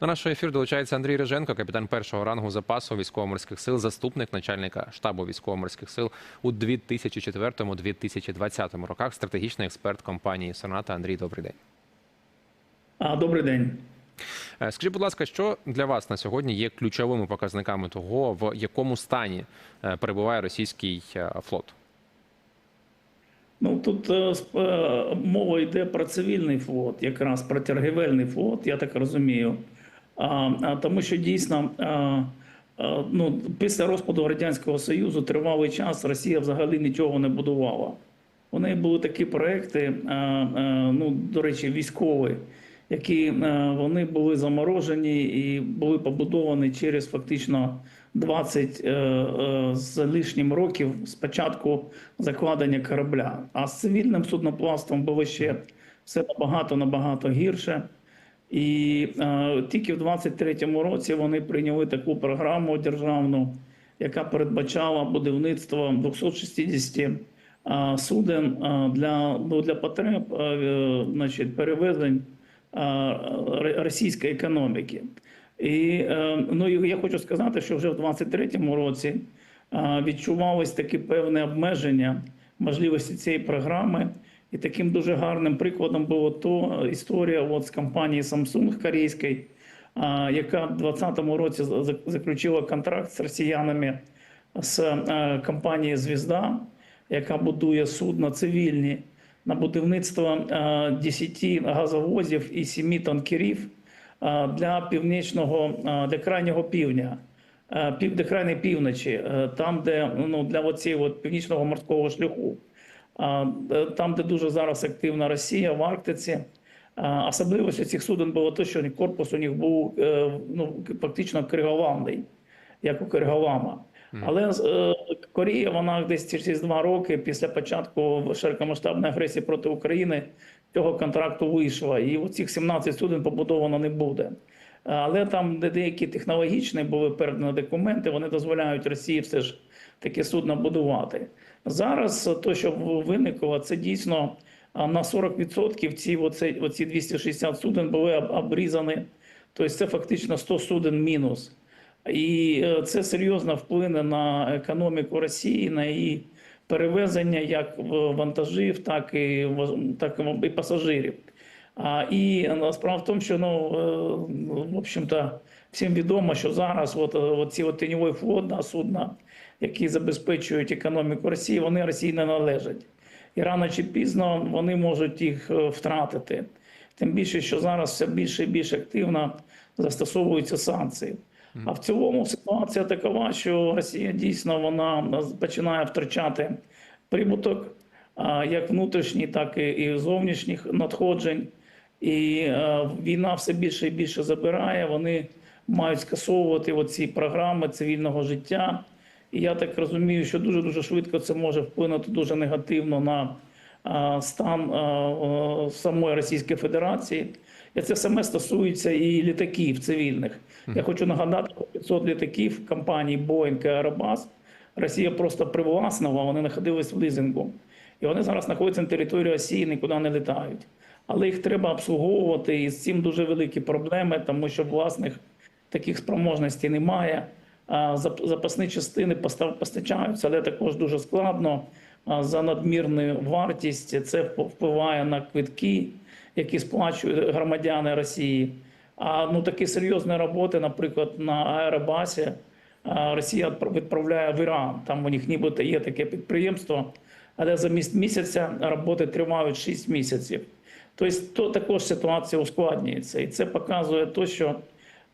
До нашого ефіру долучається Андрій Риженко, капітан першого рангу запасу військово-морських сил, заступник начальника штабу військово-морських сил у 2004-2020 роках. Стратегічний експерт компанії Соната. Андрій, добрий день. А, добрий день. Е, Скажіть, будь ласка, що для вас на сьогодні є ключовими показниками того, в якому стані е, перебуває російський е, флот? Ну тут мова йде про цивільний флот, якраз про торгівельний флот, я так розумію. Тому що дійсно, ну, після розпаду Радянського Союзу тривалий час Росія взагалі нічого не будувала. У неї були такі проекти, ну, до речі, військові, які вони були заморожені і були побудовані через фактично 20 е, е, з лишнім років з початку закладення корабля. А з цивільним судноплавством було ще все набагато набагато гірше. І е, тільки в 23-му році вони прийняли таку програму державну, яка передбачала будівництво 260 е, суден е, для, ну, для потреб е, е, значить, перевезень е, російської економіки. І е, ну, я хочу сказати, що вже в 23-му році е, відчувались такі певні обмеження можливості цієї програми. І таким дуже гарним прикладом було то е, історія от з компанії Samsung корейської, а, яка в 2020 році за- за- заключила контракт з росіянами з е, компанією Звізда, яка будує судна цивільні на будівництво е, 10 газовозів і 7 танкерів е, для північного е, для крайнього півдня. е, Пів крайньої півночі, е, там, де ну для оцієї от північного морського шляху. Е, там, де дуже зараз активна Росія в Арктиці. А, Особливістю цих суден було те, що корпус у них був е, ну, фактично криголамний, як у Криголама. Але е, Корія, вона десь через два роки після початку широкомасштабної агресії проти України цього контракту вийшла. І оцих 17 суден побудовано не буде. Але там, де деякі технологічні були передані документи, вони дозволяють Росії все ж таке судно будувати. Зараз то, що виникло, це дійсно на 40% ці оце, оці 260 суден були обрізані. Тобто це фактично 100 суден мінус. І е, це серйозно вплине на економіку Росії, на її перевезення як вантажів, так і, так і пасажирів. А, і е, справа в тому, що ну, е, в общем-то, всім відомо, що зараз от, е, от ці от тіньовий флот да, судна, які забезпечують економіку Росії, вони Росії не належать. І рано чи пізно вони можуть їх е, втратити. Тим більше, що зараз все більше і більш активно застосовуються санкції. А в цілому ситуація такова, що Росія дійсно вона починає втрачати прибуток, як внутрішній, так і- і зовнішніх надходжень. І е, війна все більше і більше забирає. Вони мають скасовувати оці програми цивільного життя. І я так розумію, що дуже дуже швидко це може вплинути дуже негативно на стан самої Російської Федерації. І це саме стосується і літаків цивільних. Я хочу нагадати, що 500 літаків компанії Boeing і Airbus Росія просто привласнила, вони знаходились в лізингу. І вони зараз знаходяться на території Росії, нікуди не літають. Але їх треба обслуговувати, і з цим дуже великі проблеми, тому що власних таких спроможностей немає. Запасні частини постачаються, але також дуже складно за надмірну вартість. Це впливає на квитки, які сплачують громадяни Росії. А ну такі серйозні роботи, наприклад, на Аеробасі Росія відправляє в Іран. Там у них нібито є таке підприємство, але замість місяця роботи тривають 6 місяців. Тобто то також ситуація ускладнюється, і це показує те, що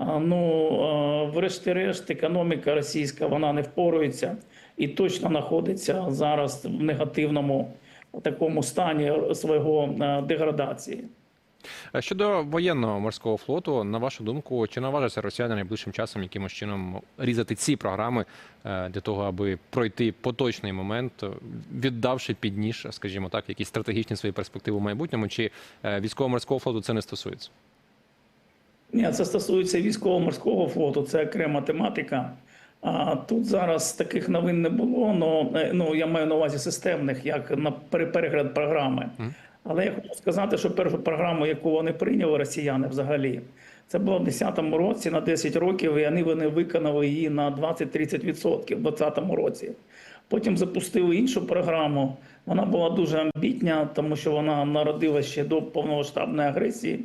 ну врешті-решт економіка російська вона не впорується і точно знаходиться зараз в негативному такому стані свого деградації. Щодо воєнного морського флоту, на вашу думку, чи наважаться росіяни найближчим часом якимось чином різати ці програми е, для того, аби пройти поточний момент, віддавши під ніж, скажімо так, якісь стратегічні свої перспективи в майбутньому, чи е, військово-морського флоту це не стосується? Ні, це стосується військово-морського флоту, це окрема тематика. А тут зараз таких новин не було. Но, е, ну я маю на увазі системних, як на пере- перегляд програми. Але я хочу сказати, що першу програму, яку вони прийняли, росіяни взагалі, Це було в 2010 році на 10 років, і вони, вони виконали її на 20-30% в 2020 році. Потім запустили іншу програму. Вона була дуже амбітня, тому що вона народилася ще до повномасштабної агресії.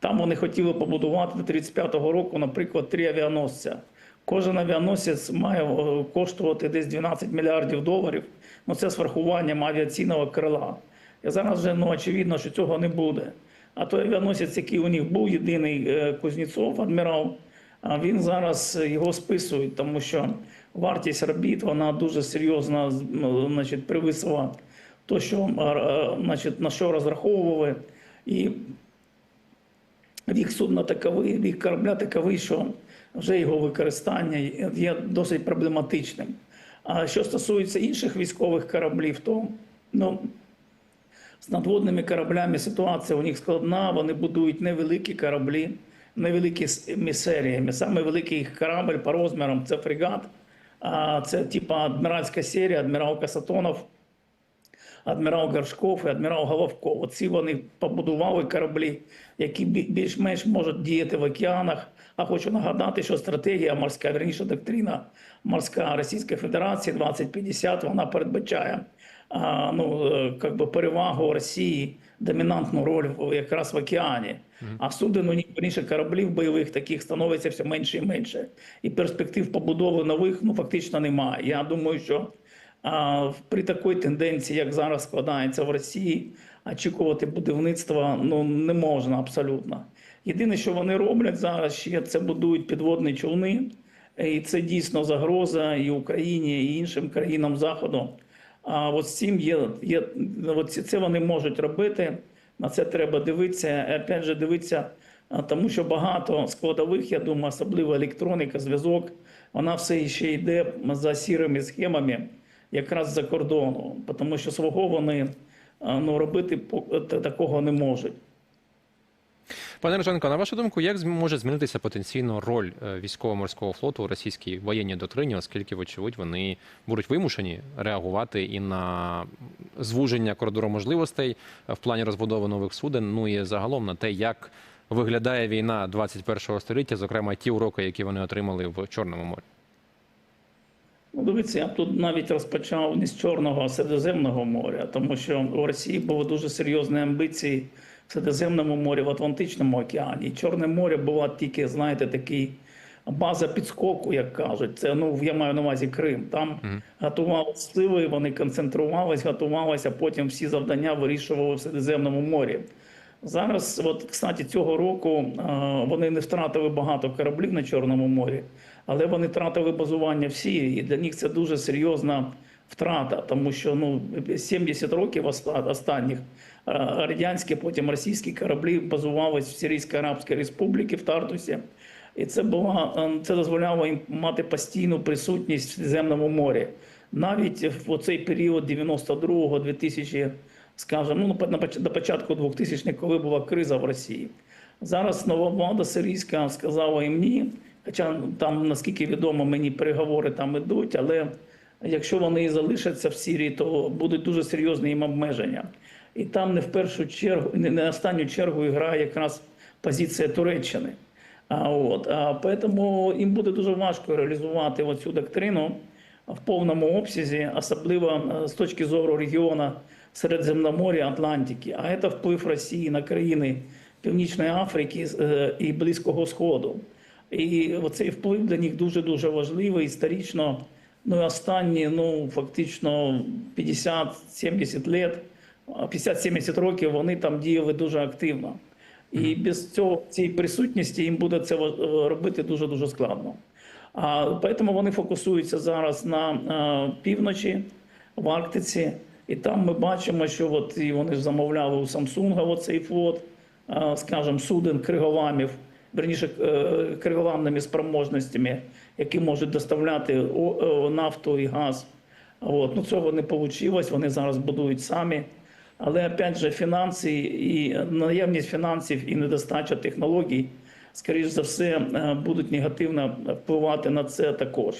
Там вони хотіли побудувати до 35-го року, наприклад, три авіаносця. Кожен авіаносець має е, коштувати десь 12 мільярдів доларів. Ну це з врахуванням авіаційного крила. І зараз вже ну, очевидно, що цього не буде. А той авіаносець, який у них був єдиний е, Кузнєцов, адмірал, він зараз його списують, тому що вартість робіт вона дуже серйозно ну, значить, превисила то, що е, значить, на що розраховували. І вік судна таковий, вік корабля таковий, що вже його використання є досить проблематичним. А що стосується інших військових кораблів, то ну, з надводними кораблями ситуація у них складна. Вони будують невеликі кораблі, невеликі серіями. Саме великий їх корабль по розмірам це фрегат. Це типа адміральська серія, адмірал Касатонов, адмірал Горшков і адмірал Головков. Оці вони побудували кораблі, які більш-менш можуть діяти в океанах. А хочу нагадати, що стратегія морська, верніше доктрина морська Російської Федерації 2050, вона передбачає ну, е, как би перевагу Росії, домінантну роль якраз в океані. А суден у них верніше кораблів бойових таких становиться все менше і менше. І перспектив побудови нових ну фактично немає. Я думаю, що при такій тенденції, як зараз складається в Росії, очікувати будівництва ну не можна абсолютно. Єдине, що вони роблять зараз, ще це будують підводні човни, і це дійсно загроза і Україні, і іншим країнам заходу. А от з цим є, є от це вони можуть робити. На це треба дивитися. І, опять же, дивитися, тому що багато складових, я думаю, особливо електроніка, зв'язок, вона все ще йде за сірими схемами, якраз за кордону, тому що свого вони ну, робити такого не можуть. Пане Роженко, на вашу думку, як може змінитися потенційно роль е, військово-морського флоту у російській воєнній доктрині, оскільки, вочевидь, вони будуть вимушені реагувати і на звуження коридору можливостей е, в плані розбудови нових суден, ну і загалом на те, як виглядає війна 21-го століття, зокрема ті уроки, які вони отримали в Чорному морі. Ну, дивіться, я б тут навіть розпочав не з Чорного, а з Середземного моря, тому що у Росії були дуже серйозні амбіції в Середземному морі, в Атлантичному океані. І Чорне море була тільки, знаєте, такий база підскоку, як кажуть. Це ну я маю на увазі Крим. Там готували сили, вони концентрувались, готувалися, а потім всі завдання вирішували в Середземному морі. Зараз, от, кстати, цього року е, вони не втратили багато кораблів на Чорному морі, але вони втратили базування в Сирії. І для них це дуже серйозна втрата, тому що ну 70 років останніх е, радянські, потім російські кораблі базувались в Сирійській Арабській Республіці в Тартусі. І це була е, це дозволяло їм мати постійну присутність в Середземному морі. Навіть в цей період 92-го, 2000, скажімо, ну на початку 2000-х, коли була криза в Росії. Зараз нова влада сирійська сказала їм ні. Хоча там, наскільки відомо, мені переговори там ідуть, але якщо вони і залишаться в Сирії, то будуть дуже серйозні їм обмеження. І там не в першу чергу, не не останню чергу грає якраз позиція Туреччини. А от а поэтому їм буде дуже важко реалізувати оцю доктрину в повному обсязі, особливо е, з точки зору регіону Середземномор'я, Атлантики. А це вплив Росії на країни Північної Африки е, і Близького Сходу. І оцей вплив для них дуже дуже важливий історично. Ну і останні, ну фактично 50-70 лет, 50-70 років вони там діяли дуже активно. І без цього цієї присутності їм буде це е, робити дуже дуже складно. А тому вони фокусуються зараз на е, півночі, в Арктиці, і там ми бачимо, що от і вони замовляли у Самсунга оцей флот, скажімо, суден криголамів, верніше е, криголамними спроможностями, які можуть доставляти е, нафту і газ. От. Ну, цього не вийшло, вони зараз будують самі. Але опять же, фінанси і наявність фінансів і недостача технологій, скоріш за все, е, будуть негативно впливати на це також.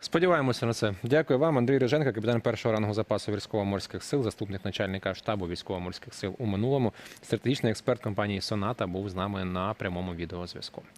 Сподіваємося на це. Дякую вам, Андрій Риженко, капітан першого рангу запасу військово-морських сил, заступник начальника штабу військово-морських сил у минулому. Стратегічний експерт компанії Соната був з нами на прямому відеозв'язку.